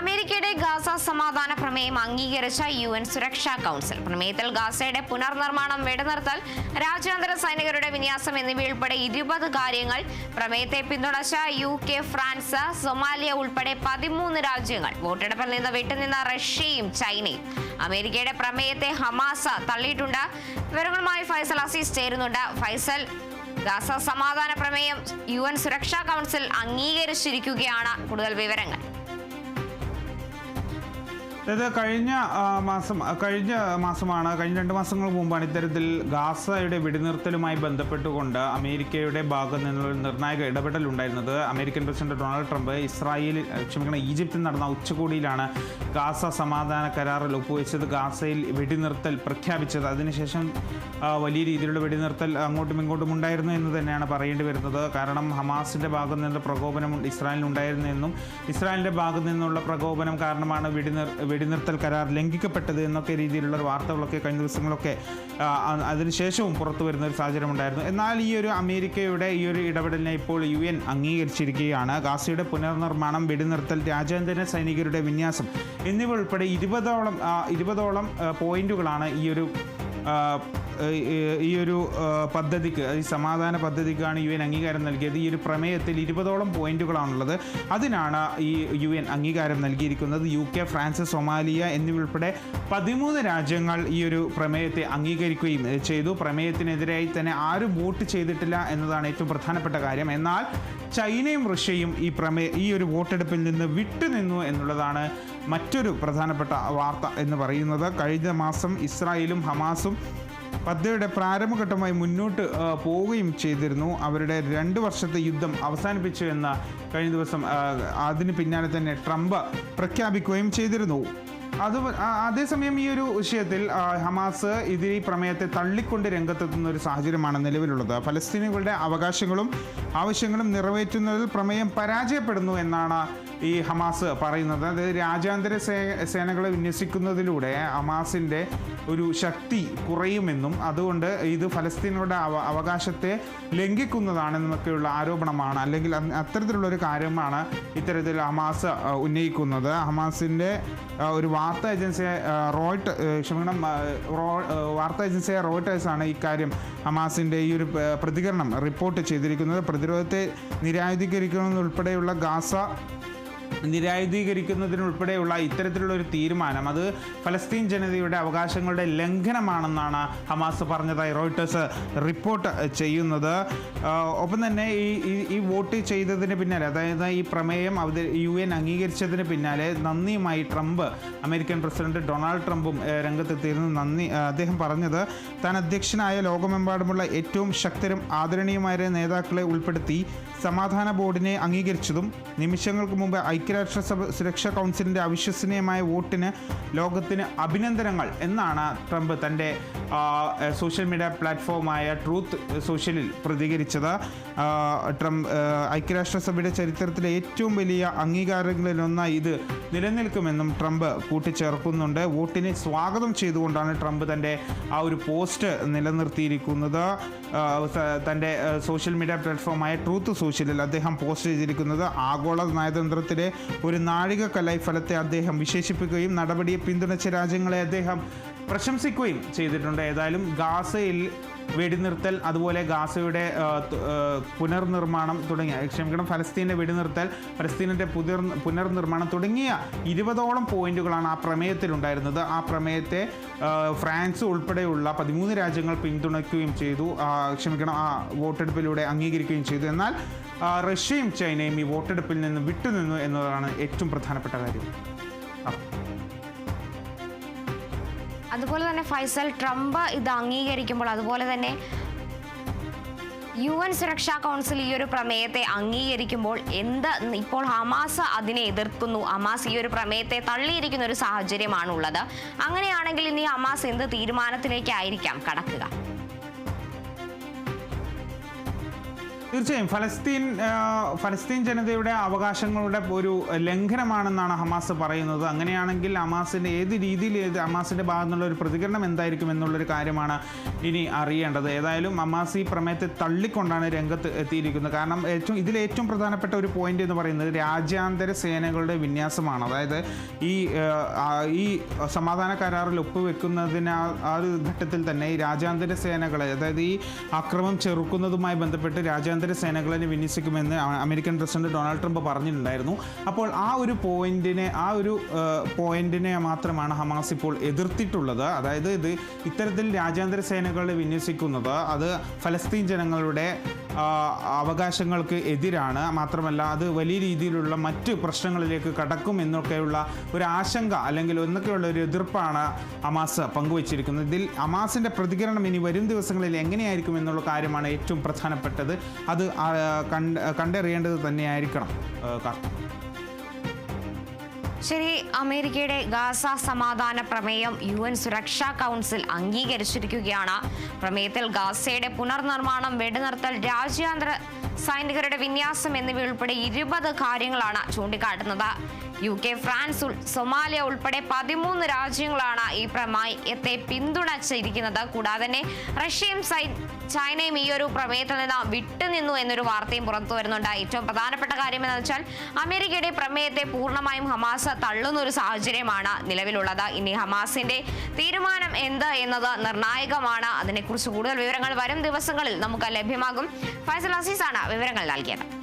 അമേരിക്കയുടെ ഗാസ സമാധാന പ്രമേയം അംഗീകരിച്ച യു എൻ സുരക്ഷാ കൗൺസിൽ. പ്രമേയത്തിൽ ഗാസയുടെ പുനർനിർമ്മാണം വെടിനിർത്തൽ രാജ്യാന്തര സൈനികരുടെ വിന്യാസം എന്നിവയുൾപ്പെടെ ഇരുപത് കാര്യങ്ങൾ പ്രമേയത്തെ പിന്തുണച്ച യു കെ ഫ്രാൻസ് സൊമാലിയ ഉൾപ്പെടെ പതിമൂന്ന് രാജ്യങ്ങൾ. വോട്ടെടുപ്പിൽ നിന്ന് വിട്ടുനിന്ന റഷ്യയും ചൈനയും. അമേരിക്കയുടെ പ്രമേയത്തെ ഹമാസ തള്ളിയിട്ടുണ്ട്. വിവരങ്ങളുമായി ഫൈസൽ അസീസ് ചേരുന്നുണ്ട്. ഫൈസൽ ഗാസ സമാധാന പ്രമേയം യു എൻ സുരക്ഷാ കൗൺസിൽ അംഗീകരിച്ചിരിക്കുകയാണ്. കൂടുതൽ വിവരങ്ങൾ. അതായത് കഴിഞ്ഞ മാസം കഴിഞ്ഞ മാസമാണ് കഴിഞ്ഞ രണ്ട് മാസങ്ങൾ മുമ്പാണ് ഇത്തരത്തിൽ ഗാസയുടെ വെടിനിർത്തലുമായി ബന്ധപ്പെട്ടുകൊണ്ട് അമേരിക്കയുടെ ഭാഗത്ത് നിന്നുള്ള നിർണായക ഇടപെടൽ ഉണ്ടായിരുന്നത്. American president Donald Trump Israel ക്ഷമിക്കണം ഈജിപ്തിൽ നടന്ന ഉച്ചകോടിയിലാണ് ഗാസ സമാധാന കരാറിൽ ഒപ്പുവെച്ചത്. ഗാസയിൽ വെടിനിർത്തൽ പ്രഖ്യാപിച്ചത്. അതിനുശേഷം വലിയ രീതിയിലുള്ള വെടിനിർത്തൽ അങ്ങോട്ടും ഇങ്ങോട്ടും ഉണ്ടായിരുന്നു എന്ന് തന്നെയാണ് പറയേണ്ടി വരുന്നത്. കാരണം ഹമാസിന്റെ ഭാഗത്ത് നിന്നുള്ള പ്രകോപനം ഇസ്രായേലിനുണ്ടായിരുന്നു എന്നും ഇസ്രായേലിന്റെ ഭാഗത്ത് നിന്നുള്ള പ്രകോപനം കാരണമാണ് വെടിനിർ വെടിനിർത്തൽ കരാർ ലംഘിക്കപ്പെട്ടത് എന്നൊക്കെ രീതിയിലുള്ള വാർത്തകളൊക്കെ കഴിഞ്ഞ ദിവസങ്ങളൊക്കെ അതിനുശേഷവും പുറത്തു വരുന്ന ഒരു സാഹചര്യം ഉണ്ടായിരുന്നു. എന്നാൽ ഈ ഒരു അമേരിക്കയുടെ ഈ ഒരു ഇടപെടലിനെ ഇപ്പോൾ യു എൻ അംഗീകരിച്ചിരിക്കുകയാണ്. ഗാസയുടെ പുനർനിർമ്മാണം വെടിനിർത്തൽ രാജ്യാന്തര സൈനികരുടെ വിന്യാസം എന്നിവ ഉൾപ്പെടെ ഇരുപതോളം ഇരുപതോളം പോയിന്റുകളാണ് ഈ ഒരു ഈ- ഒരു പദ്ധതിക്ക് ഈ സമാധാന പദ്ധതിക്കാണ് യു എൻ അംഗീകാരം നൽകിയത്. ഈ ഒരു പ്രമേയത്തിൽ ഇരുപതോളം പോയിന്റുകളാണുള്ളത്. അതിനാണ് ഈ യു എൻ അംഗീകാരം നൽകിയിരിക്കുന്നത്. യു കെ ഫ്രാൻസ് സൊമാലിയ എന്നിവയുൾപ്പെടെ പതിമൂന്ന് രാജ്യങ്ങൾ ഈ ഒരു പ്രമേയത്തെ അംഗീകരിക്കുകയും ചെയ്തു. പ്രമേയത്തിനെതിരായി തന്നെ ആരും വോട്ട് ചെയ്തിട്ടില്ല എന്നതാണ് ഏറ്റവും പ്രധാനപ്പെട്ട കാര്യം. എന്നാൽ ചൈനയും റഷ്യയും ഈ പ്രമേ ഈ ഒരു വോട്ടെടുപ്പിൽ നിന്ന് വിട്ടുനിന്നു എന്നുള്ളതാണ് മറ്റൊരു പ്രധാനപ്പെട്ട വാർത്ത എന്ന് പറയുന്നത്. കഴിഞ്ഞ മാസം ഇസ്രായേലും ഹമാസും പദ്ധതിയുടെ പ്രാരംഭഘട്ടമായി മുന്നോട്ട് പോവുകയും ചെയ്തിരുന്നു. അവരുടെ രണ്ട് വർഷത്തെ യുദ്ധം അവസാനിപ്പിച്ചു എന്ന കഴിഞ്ഞ ദിവസം അതിന് പിന്നാലെ തന്നെ ട്രംപ് പ്രഖ്യാപിക്കുകയും ചെയ്തിരുന്നു. അത് അതേസമയം ഈ ഒരു വിഷയത്തിൽ ഹമാസ് ഇതിൽ ഈ പ്രമേയത്തെ തള്ളിക്കൊണ്ട് രംഗത്തെത്തുന്ന ഒരു സാഹചര്യമാണ് നിലവിലുള്ളത്. ഫലസ്തീനികളുടെ അവകാശങ്ങളും ആവശ്യങ്ങളും നിറവേറ്റുന്നതിൽ പ്രമേയം പരാജയപ്പെടുന്നു എന്നാണ് ഈ ഹമാസ് പറയുന്നത്. അതായത് രാജ്യാന്തര സേ സേനകളെ വിന്യസിക്കുന്നതിലൂടെ ഹമാസിന്റെ ഒരു ശക്തി കുറയുമെന്നും അതുകൊണ്ട് ഇത് ഫലസ്തീനുകളുടെ അവ അവകാശത്തെ ലംഘിക്കുന്നതാണെന്നൊക്കെയുള്ള ആരോപണമാണ്. അല്ലെങ്കിൽ അത്തരത്തിലുള്ളൊരു കാര്യമാണ് ഇത്തരത്തിൽ ഹമാസ് ഉന്നയിക്കുന്നത്. ഹമാസിന്റെ ഒരു വാർത്താ ഏജൻസിയെ റോയിട്ട് ക്ഷമണം റോ വാർത്താ ഏജൻസിയായ റോയിട്ടേഴ്സാണ് ഇക്കാര്യം ഹമാസിന്റെ ഈ ഒരു പ്രതികരണം റിപ്പോർട്ട് ചെയ്തിരിക്കുന്നത്. പ്രതിരോധത്തെ നിരായുധീകരിക്കണമെന്നുൾപ്പെടെയുള്ള ഗാസ നിരായുധീകരിക്കുന്നതിനുൾപ്പെടെയുള്ള ഇത്തരത്തിലുള്ള ഒരു തീരുമാനം അത് ഫലസ്തീൻ ജനതയുടെ അവകാശങ്ങളുടെ ലംഘനമാണെന്നാണ് ഹമാസ് പറഞ്ഞതായി റോയിട്ടേഴ്സ് റിപ്പോർട്ട് ചെയ്യുന്നത്. ഒപ്പം തന്നെ ഈ ഈ- വോട്ട് ചെയ്തതിന് പിന്നാലെ അതായത് ഈ പ്രമേയം അവ യു എൻ അംഗീകരിച്ചതിന് പിന്നാലെ നന്ദിയുമായി ട്രംപ് അമേരിക്കൻ പ്രസിഡന്റ് ഡൊണാൾഡ് ട്രംപും രംഗത്തെത്തിയിരുന്നു നന്ദി. അദ്ദേഹം പറഞ്ഞത് താൻ അധ്യക്ഷനായ ലോകമെമ്പാടുമുള്ള ഏറ്റവും ശക്തരും ആദരണീയമായ നേതാക്കളെ ഉൾപ്പെടുത്തി സമാധാന ബോർഡിനെ അംഗീകരിച്ചതും നിമിഷങ്ങൾക്ക് മുമ്പ് ഐക്യരാഷ്ട്രസഭ സുരക്ഷാ കൗൺസിലിന്റെ അവിശ്വസനീയമായ വോട്ടിന് ലോകത്തിന് അഭിനന്ദനങ്ങൾ എന്നാണ് ട്രംപ് തന്റെ സോഷ്യൽ മീഡിയ പ്ലാറ്റ്ഫോമായ ട്രൂത്ത് സോഷ്യലിൽ പ്രതികരിച്ചത്. ട്രംപ് ഐക്യരാഷ്ട്രസഭയുടെ ചരിത്രത്തിലെ ഏറ്റവും വലിയ അംഗീകാരങ്ങളിലൊന്നായി ഇത് നിലനിൽക്കുമെന്നും ട്രംപ് കൂട്ടിച്ചേർക്കുന്നുണ്ട്. വോട്ടിനെ സ്വാഗതം ചെയ്തുകൊണ്ടാണ് ട്രംപ് തന്റെ ആ ഒരു പോസ്റ്റ് നിലനിർത്തിയിരിക്കുന്നത്. തന്റെ സോഷ്യൽ മീഡിയ പ്ലാറ്റ്ഫോമായ ട്രൂത്ത് സോഷ്യലിൽ അദ്ദേഹം പോസ്റ്റ് ചെയ്തിരിക്കുന്നത് ആഗോള നയതന്ത്രത്തിലെ ഒരു നാഴികക്കല്ലായി ഫലത്തെ അദ്ദേഹം വിശേഷിപ്പിക്കുകയും നടപടിയെ പിന്തുണച്ച രാജ്യങ്ങളെ അദ്ദേഹം പ്രശംസിക്കുകയും ചെയ്തിട്ടുണ്ട്. ഏതായാലും ഗാസയിൽ വെടിനിർത്തൽ അതുപോലെ ഗാസയുടെ പുനർനിർമ്മാണം തുടങ്ങിയ ക്ഷമിക്കണം ഫലസ്തീന്റെ വെടിനിർത്തൽ ഫലസ്തീനിന്റെ പുതിർ പുനർനിർമ്മാണം തുടങ്ങിയ ഇരുപതോളം പോയിന്റുകളാണ് ആ പ്രമേയത്തിലുണ്ടായിരുന്നത്. ആ പ്രമേയത്തെ ഫ്രാൻസ് ഉൾപ്പെടെയുള്ള പതിമൂന്ന് രാജ്യങ്ങൾ പിന്തുണയ്ക്കുകയും ചെയ്തു. ക്ഷമിക്കണം ആ വോട്ടെടുപ്പിലൂടെ അംഗീകരിക്കുകയും ചെയ്തു. എന്നാൽ റഷ്യയും ചൈനയും ഈ വോട്ടെടുപ്പിൽ നിന്ന് വിട്ടുനിന്നു എന്നതാണ് ഏറ്റവും പ്രധാനപ്പെട്ട കാര്യം. അതുപോലെ തന്നെ ഫൈസൽ ട്രംപ് ഇത് അംഗീകരിക്കുമ്പോൾ അതുപോലെ തന്നെ യു എൻ സുരക്ഷാ കൗൺസിൽ ഈ ഒരു പ്രമേയത്തെ അംഗീകരിക്കുമ്പോൾ എന്ത് ഇപ്പോൾ ഹമാസ് അതിനെ എതിർക്കുന്നു. ഹമാസ് ഈ ഒരു പ്രമേയത്തെ തള്ളിയിരിക്കുന്ന ഒരു സാഹചര്യമാണുള്ളത്. അങ്ങനെയാണെങ്കിൽ ഇനി ഹമാസ് എന്ത് തീരുമാനത്തിലേക്കായിരിക്കാം കടക്കുക? തീർച്ചയായും ഫലസ്തീൻ ഫലസ്തീൻ ജനതയുടെ അവകാശങ്ങളുടെ ഒരു ലംഘനമാണെന്നാണ് ഹമാസ് പറയുന്നത്. അങ്ങനെയാണെങ്കിൽ ഹമാസിന്റെ ഏത് രീതിയിൽ ഏത് ഹമാസിന്റെ ഭാഗത്തു നിന്നുള്ള ഒരു പ്രതികരണം എന്തായിരിക്കും എന്നുള്ളൊരു കാര്യമാണ് ഇനി അറിയേണ്ടത്. ഏതായാലും ഹമാസ് ഈ പ്രമേയത്തെ തള്ളിക്കൊണ്ടാണ് രംഗത്ത് എത്തിയിരിക്കുന്നത്. കാരണം ഏറ്റവും ഇതിൽ ഏറ്റവും പ്രധാനപ്പെട്ട ഒരു പോയിന്റ് എന്ന് പറയുന്നത് രാജ്യാന്തര സേനകളുടെ വിന്യാസമാണ്. അതായത് ഈ ഈ സമാധാന കരാറിൽ ഒപ്പുവെക്കുന്നതിന് ആ ഒരു ഘട്ടത്തിൽ തന്നെ ഈ രാജ്യാന്തര സേനകളെ അതായത് ഈ അക്രമം ചെറുക്കുന്നതുമായി ബന്ധപ്പെട്ട് രാജ്യാന്തര സേനകളെ വിന്യസിക്കുമെന്ന് അമേരിക്കൻ പ്രസിഡന്റ് ഡൊണാൾഡ് ട്രംപ് പറഞ്ഞിട്ടുണ്ടായിരുന്നു. അപ്പോൾ ആ ഒരു പോയിന്റിനെ ആ ഒരു പോയിന്റിനെ മാത്രമാണ് ഹമാസ് ഇപ്പോൾ എതിർത്തിട്ടുള്ളത്. അതായത് ഇത് ഇത്തരത്തിൽ രാജ്യാന്തര സേനകളെ വിന്യസിക്കുന്നത് അത് ഫലസ്തീൻ ജനങ്ങളുടെ അവകാശങ്ങൾക്ക് എതിരാണ്. മാത്രമല്ല അത് വലിയ രീതിയിലുള്ള മറ്റ് പ്രശ്നങ്ങളിലേക്ക് കടക്കും എന്നൊക്കെയുള്ള ഒരു ആശങ്ക അല്ലെങ്കിൽ എന്നൊക്കെയുള്ള ഒരു എതിർപ്പാണ് അമാസ് പങ്കുവച്ചിരിക്കുന്നത്. ഇതിൽ അമാസിന്റെ പ്രതികരണം ഇനി വരും ദിവസങ്ങളിൽ എങ്ങനെയായിരിക്കും എന്നുള്ള കാര്യമാണ് ഏറ്റവും പ്രധാനപ്പെട്ടത്. അത് കണ്ടറിയേണ്ടത് തന്നെയായിരിക്കണം. ശരി അമേരിക്കയുടെ ഗാസ സമാധാന പ്രമേയം യു എൻ സുരക്ഷാ കൗൺസിൽ അംഗീകരിച്ചിരിക്കുകയാണ്. പ്രമേയത്തിൽ ഗാസയുടെ പുനർനിർമ്മാണം വെടിനിർത്തൽ രാജ്യാന്തര സൈനികരുടെ വിന്യാസം എന്നിവയുൾപ്പെടെ ഇരുപത് കാര്യങ്ങളാണ് ചൂണ്ടിക്കാട്ടുന്നത്. യു കെ ഫ്രാൻസ് സൊമാലിയ ഉൾപ്പെടെ പതിമൂന്ന് രാജ്യങ്ങളാണ് ഈ പ്രമേയത്തെ പിന്തുണച്ചിരിക്കുന്നത്. കൂടാതെ തന്നെ റഷ്യയും ചൈനയും ഈ ഒരു പ്രമേയത്തിൽ നിന്ന് വിട്ടുനിന്നു എന്നൊരു വാർത്തയും പുറത്തു വരുന്നുണ്ട്. ഏറ്റവും പ്രധാനപ്പെട്ട കാര്യം എന്ന് വെച്ചാൽ അമേരിക്കയുടെ പ്രമേയത്തെ പൂർണമായും ഹമാസ് തള്ളുന്ന ഒരു സാഹചര്യമാണ് നിലവിലുള്ളത്. ഇനി ഹമാസിന്റെ തീരുമാനം എന്ത് എന്നത് നിർണായകമാണ്. അതിനെക്കുറിച്ച് കൂടുതൽ വിവരങ്ങൾ വരും ദിവസങ്ങളിൽ നമുക്ക് ലഭ്യമാകും. ഫൈസൽ അസീസാണ് വിവരങ്ങൾ നൽകിയത്.